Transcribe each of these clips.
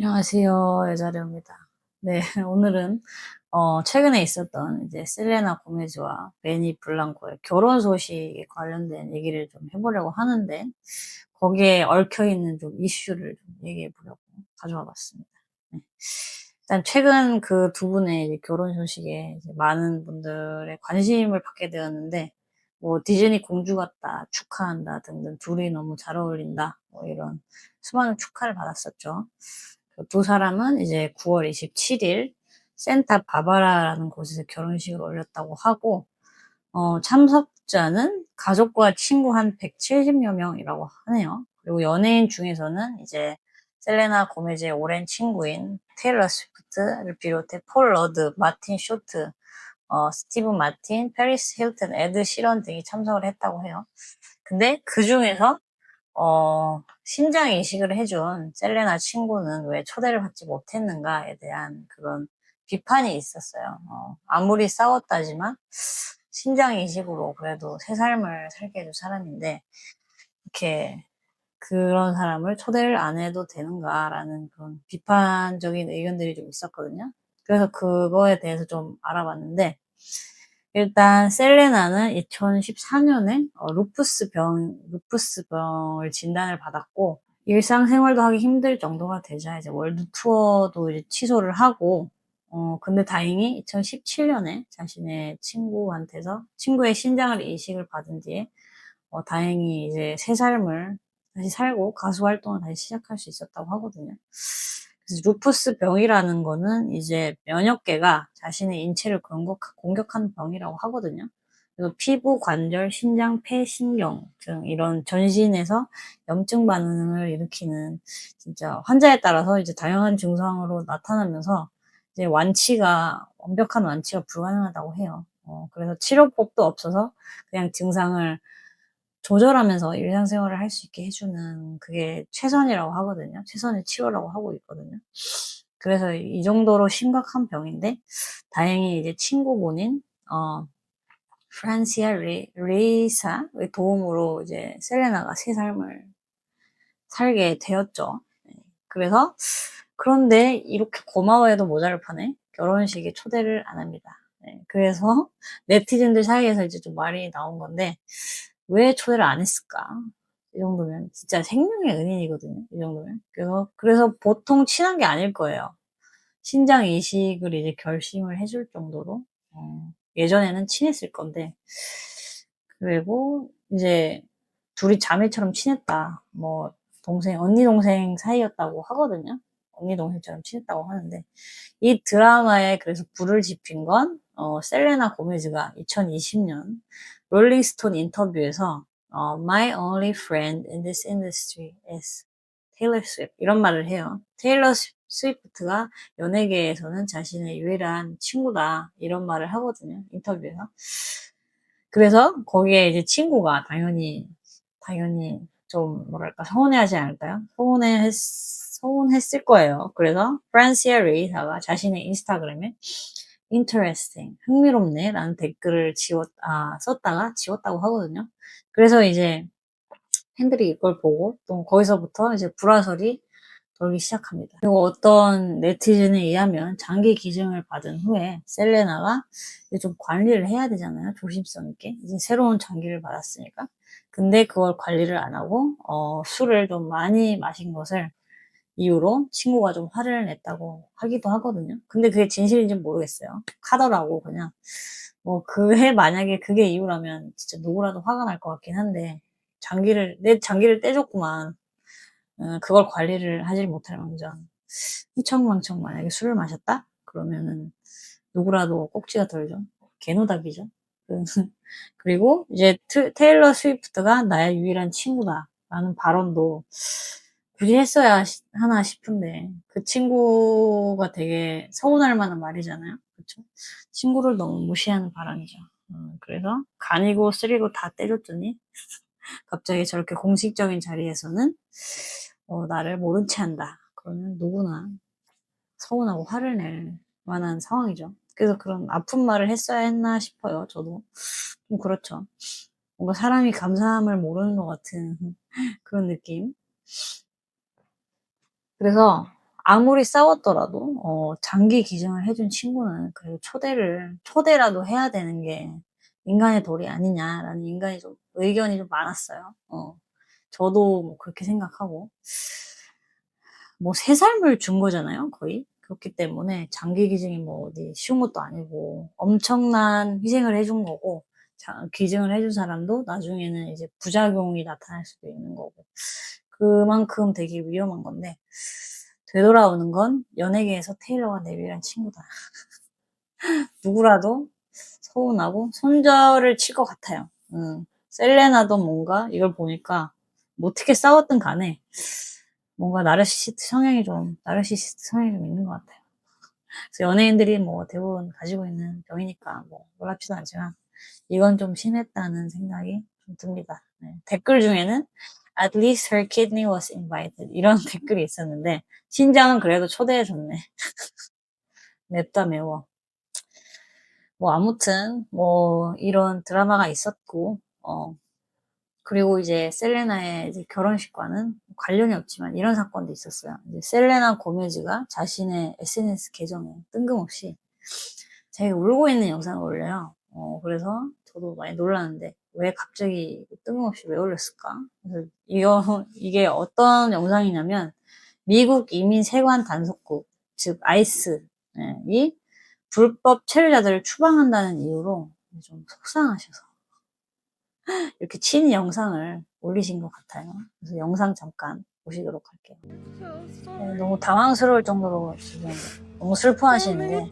안녕하세요. 여자려입니다. 네, 오늘은 어, 최근에 있었던 이제 셀레나 고메즈와 베니 블랑코의 결혼 소식에 관련된 얘기를 좀 해보려고 하는데 거기에 얽혀 있는 좀 이슈를 좀 얘기해 보려고 가져와 봤습니다. 네. 일단 최근 그 두 분의 결혼 소식에 많은 분들의 관심을 받게 되었는데 뭐 디즈니 공주 같다, 축하한다 등등 둘이 너무 잘 어울린다 뭐 이런 수많은 축하를 받았었죠. 그두 사람은 이제 9월 27일 센타 바바라라는 곳에서 결혼식을 올렸다고 하고 어, 참석자는 가족과 친구 한 170여 명이라고 하네요. 그리고 연예인 중에서는 이제 셀레나 고메즈의 오랜 친구인 테일러 스위프트를 비롯해 폴 러드, 마틴 쇼트, 어, 스티븐 마틴, 페리스 힐튼, 에드 시런 등이 참석을 했다고 해요. 근데 그 중에서 어, 신장 이식을 해준 셀레나 친구는 왜 초대를 받지 못했는가에 대한 그런 비판이 있었어요. 어, 아무리 싸웠다지만 신장 이식으로 그래도 새 삶을 살게 해준 사람인데 이렇게 그런 사람을 초대를 안 해도 되는가라는 그런 비판적인 의견들이 좀 있었거든요. 그래서 그거에 대해서 좀 알아봤는데 일단 셀레나는 2014년에 어, 루푸스 병, 루푸스 병을 진단을 받았고 일상생활도 하기 힘들 정도가 되자 이제 월드 투어도 이제 취소를 하고 어 근데 다행히 2017년에 자신의 친구한테서 친구의 신장을 이식을 받은 뒤에 어 다행히 이제 새 삶을 다시 살고 가수 활동을 다시 시작할 수 있었다고 하거든요. 루푸스 병이라는 거는 이제 면역계가 자신의 인체를 공격, 공격 하는 병이라고 하거든요. 그래서 피부, 관절, 신장, 폐, 신경 등 이런 전신에서 염증 반응을 일으키는 진짜 환자에 따라서 이제 다양한 증상으로 나타나면서 이제 완치가 완벽한 완치가 불가능하다고 해요. 어, 그래서 치료법도 없어서 그냥 증상을 조절하면서 일상생활을 할 수 있게 해주는 그게 최선이라고 하거든요. 최선의 치료라고 하고 있거든요. 그래서 이 정도로 심각한 병인데 다행히 이제 친구분인 어 프란시아 리, 리사의 도움으로 이제 셀레나가 새 삶을 살게 되었죠. 네. 그래서 그런데 이렇게 고마워해도 모자를 파네. 결혼식에 초대를 안 합니다. 네. 그래서 네티즌들 사이에서 이제 좀 말이 나온 건데 왜 초대를 안 했을까? 이 정도면 진짜 생명의 은인이거든요. 이 정도면. 그래서 그래서 보통 친한 게 아닐 거예요. 신장 이식을 이제 결심을 해줄 정도로 어, 예전에는 친했을 건데 그리고 이제 둘이 자매처럼 친했다. 뭐 동생 언니 동생 사이였다고 하거든요. 언니 동생처럼 친했다고 하는데 이 드라마에 그래서 불을 지핀 건 어, 셀레나 고메즈가 2020년 롤링스톤 인터뷰에서 어, My only friend in this industry is Taylor Swift 이런 말을 해요. 테일러 스위프트가 연예계에서는 자신의 유일한 친구다 이런 말을 하거든요. 인터뷰에서. 그래서 거기에 이제 친구가 당연히 당연히 좀 뭐랄까 서운해하지 않을까요? 서운해 서운했을 거예요. 그래서 프란시아 레이사가 자신의 인스타그램에 interesting, 흥미롭네 라는 댓글을 지웠, 아, 썼다가 지웠다고 하거든요. 그래서 이제 팬들이 이걸 보고 또 거기서부터 이제 불화설이 돌기 시작합니다. 그리고 어떤 네티즌에 의하면 장기 기증을 받은 후에 셀레나가 이제 좀 관리를 해야 되잖아요. 조심성 있게. 이제 새로운 장기를 받았으니까. 근데 그걸 관리를 안 하고, 어, 술을 좀 많이 마신 것을 이유로 친구가 좀 화를 냈다고 하기도 하거든요. 근데 그게 진실인지 모르겠어요. 하더라고, 그냥. 뭐, 그해 만약에 그게 이유라면 진짜 누구라도 화가 날 것 같긴 한데, 장기를, 내 장기를 떼줬구만. 어, 그걸 관리를 하질 못할 망정. 휘청망청 만약에 술을 마셨다? 그러면은 누구라도 꼭지가 덜죠. 개노답이죠. 그리고 이제 테일러 스위프트가 나의 유일한 친구다. 라는 발언도 굳이 했어야 하나 싶은데 그 친구가 되게 서운할 만한 말이잖아요. 그쵸? 친구를 너무 무시하는 발언이죠. 음, 그래서 간이고 쓰리고 다 때렸더니 갑자기 저렇게 공식적인 자리에서는 어, 나를 모른 채 한다. 그러면 누구나 서운하고 화를 낼 만한 상황이죠. 그래서 그런 아픈 말을 했어야 했나 싶어요. 저도 좀 그렇죠. 뭔가 사람이 감사함을 모르는 것 같은 그런 느낌. 그래서 아무리 싸웠더라도 어, 장기 기증을 해준 친구는 그래도 초대를 초대라도 해야 되는 게 인간의 도리 아니냐라는 인간이 좀 의견이 좀 많았어요. 어, 저도 뭐 그렇게 생각하고 뭐 새 삶을 준 거잖아요, 거의. 그렇기 때문에 장기 기증이 뭐 어디 쉬운 것도 아니고 엄청난 희생을 해준 거고 자, 기증을 해준 사람도 나중에는 이제 부작용이 나타날 수도 있는 거고 그만큼 되게 위험한 건데 되돌아오는 건 연예계에서 테일러와 네빌이란 친구다. 누구라도 서운하고 손절을 칠 것 같아요. 음, 셀레나도 뭔가 이걸 보니까 뭐 어떻게 싸웠든 간에 뭔가 나르시시스트 성향이 좀 나르시시스트 성향이 좀 있는 것 같아요. 그래서 연예인들이 뭐 대부분 가지고 있는 병이니까 뭐 놀랍지도 않지만 이건 좀 심했다는 생각이 좀 듭니다. 네. 댓글 중에는 at least her kidney was invited 이런 댓글이 있었는데 신장은 그래도 초대해줬네. 맵다 매워. 뭐 아무튼 뭐 이런 드라마가 있었고 어 그리고 이제 셀레나의 이제 결혼식과는 관련이 없지만 이런 사건도 있었어요. 셀레나 고메즈가 자신의 SNS 계정에 뜬금없이 자기가 울고 있는 영상을 올려요. 어, 그래서 저도 많이 놀랐는데 왜 갑자기 뜬금없이 왜 올렸을까? 그래서 이거 이게 어떤 영상이냐면 미국 이민 세관 단속국 즉 아이스이 불법 체류자들을 추방한다는 이유로 좀 속상하셔서 이렇게 친 영상을 올리신 것 같아요. 그래서 영상 잠깐 보시도록 할게요. 네, 너무 당황스러울 정도로 지금 너무 슬퍼하시는데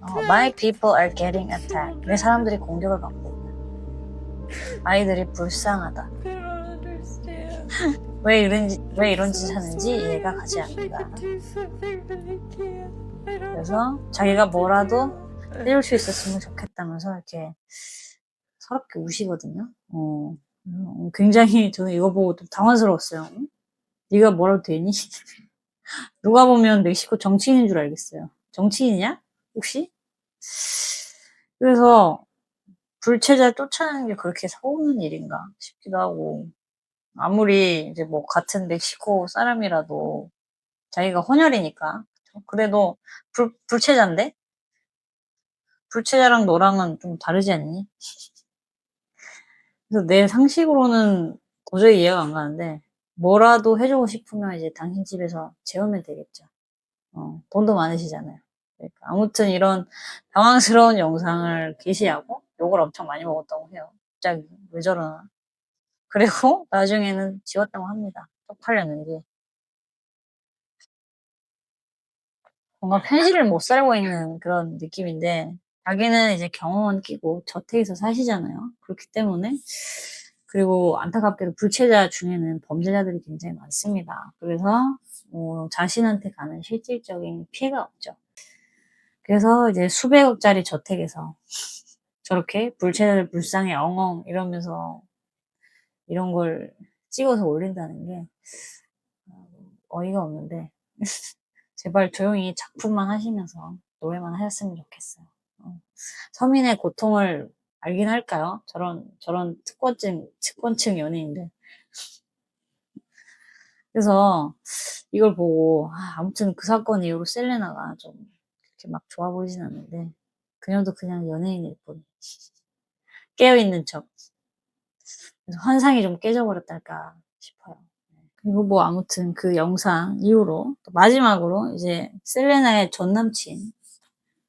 어, My people are getting attacked. 내 사람들이 공격을 받고. 아이들이 불쌍하다. 왜 이런 왜 이런 짓 하는지 이해가 가지 않는다. 그래서 자기가 뭐라도 때릴 수 있었으면 좋겠다면서 이렇게 서럽게 우시거든요. 어, 음, 굉장히 저는 이거 보고 좀 당황스러웠어요. 네가 뭐라도 되니? 누가 보면 멕시코 정치인인 줄 알겠어요. 정치인이냐? 혹시? 그래서 불체자 쫓아내는 게 그렇게 서운한 일인가 싶기도 하고 아무리 이제 뭐 같은 멕시코 사람이라도 자기가 혼혈이니까 그래도 불, 불체자인데 불체자랑 너랑은 좀 다르지 않니? 그래서 내 상식으로는 도저히 이해가 안 가는데 뭐라도 해주고 싶으면 이제 당신 집에서 재우면 되겠죠. 어, 돈도 많으시잖아요. 그러니까 아무튼 이런 당황스러운 영상을 게시하고 욕을 엄청 많이 먹었다고 해요. 갑자기 왜 저러나. 그리고 나중에는 지웠다고 합니다. 쪽팔렸는지. 뭔가 편실을 못 살고 있는 그런 느낌인데 자기는 이제 경험은 끼고 저택에서 사시잖아요. 그렇기 때문에 그리고 안타깝게도 불체자 중에는 범죄자들이 굉장히 많습니다. 그래서 뭐 자신한테 가는 실질적인 피해가 없죠. 그래서 이제 수백억짜리 저택에서 저렇게 불체자들 불쌍해 엉엉 이러면서 이런 걸 찍어서 올린다는 게 어이가 없는데 제발 조용히 작품만 하시면서 노래만 하셨으면 좋겠어요. 어. 서민의 고통을 알긴 할까요? 저런 저런 특권층 특권층 연예인들. 그래서 이걸 보고 아, 아무튼 그 사건 이후로 셀레나가 좀 그렇게 막 좋아 보이진 않는데 그녀도 그냥 연예인일 뿐 깨어 있는 척. 환상이 좀 깨져버렸달까 싶어요. 그리고 뭐 아무튼 그 영상 이후로 마지막으로 이제 셀레나의 전 남친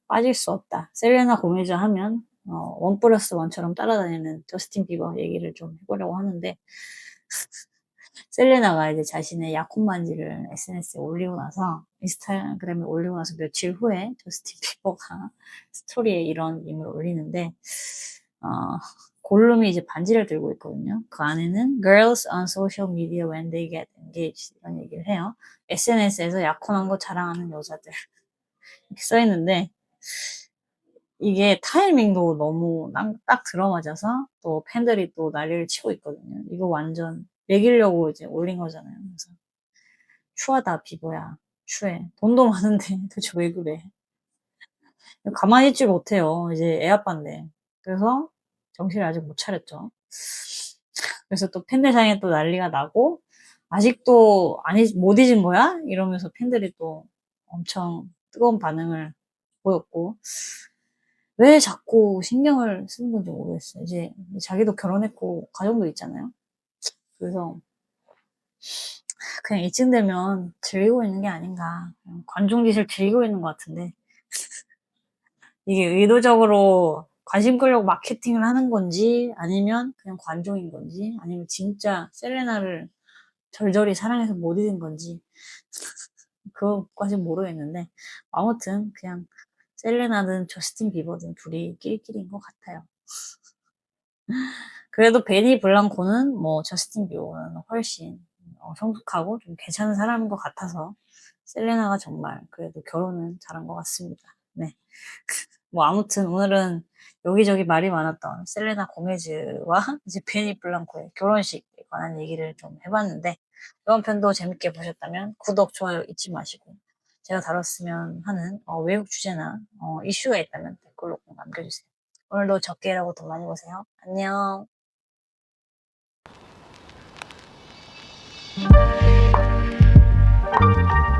빠질 수 없다. 셀레나 고메즈 하면 어, 원 플러스 원처럼 따라다니는 저스틴 비버 얘기를 좀 해보려고 하는데 셀레나가 이제 자신의 약혼 반지를 SNS에 올리고 나서 인스타그램에 올리고 나서 며칠 후에 저스틴 비버가 스토리에 이런 밈을 올리는데 어, 골룸이 이제 반지를 들고 있거든요. 그 안에는 girls on social media when they get engaged 이런 얘기를 해요. SNS에서 약혼한 거 자랑하는 여자들 이렇게 써 있는데 이게 타이밍도 너무 딱 들어맞아서 또 팬들이 또 난리를 치고 있거든요. 이거 완전 매기려고 이제 올린 거잖아요. 그래서 추하다 비보야 추해 돈도 많은데 도대체 왜 그래? 가만히 있지 못해요. 이제 애 아빠인데 그래서 정신을 아직 못 차렸죠. 그래서 또 팬들 사이에 또 난리가 나고 아직도 아니 못 잊은 거야? 이러면서 팬들이 또 엄청 뜨거운 반응을 보였고 왜 자꾸 신경을 쓰는 건지 모르겠어요. 이제 자기도 결혼했고 가정도 있잖아요. 그래서 그냥 이쯤 되면 즐기고 있는 게 아닌가. 관중짓을 즐기고 있는 것 같은데 이게 의도적으로 관심 끌려고 마케팅을 하는 건지 아니면 그냥 관종인 건지 아니면 진짜 셀레나를 절절히 사랑해서 못 잊은 건지 그것까진 모르겠는데 아무튼 그냥 셀레나든 저스틴 비버든 둘이 끼리끼리인 것 같아요. 그래도 베니 블랑코는 뭐 저스틴 비버는 훨씬 어, 성숙하고 좀 괜찮은 사람인 것 같아서 셀레나가 정말 그래도 결혼은 잘한 것 같습니다. 네. 뭐 아무튼 오늘은 여기저기 말이 많았던 셀레나 고메즈와 이제 베니 블랑코의 결혼식에 관한 얘기를 좀 해봤는데 이번 편도 재밌게 보셨다면 구독, 좋아요 잊지 마시고 제가 다뤘으면 하는 어, 외국 주제나 어, 이슈가 있다면 댓글로 꼭 남겨주세요. 오늘도 적게라고 더 많이 보세요. 안녕. Thank you.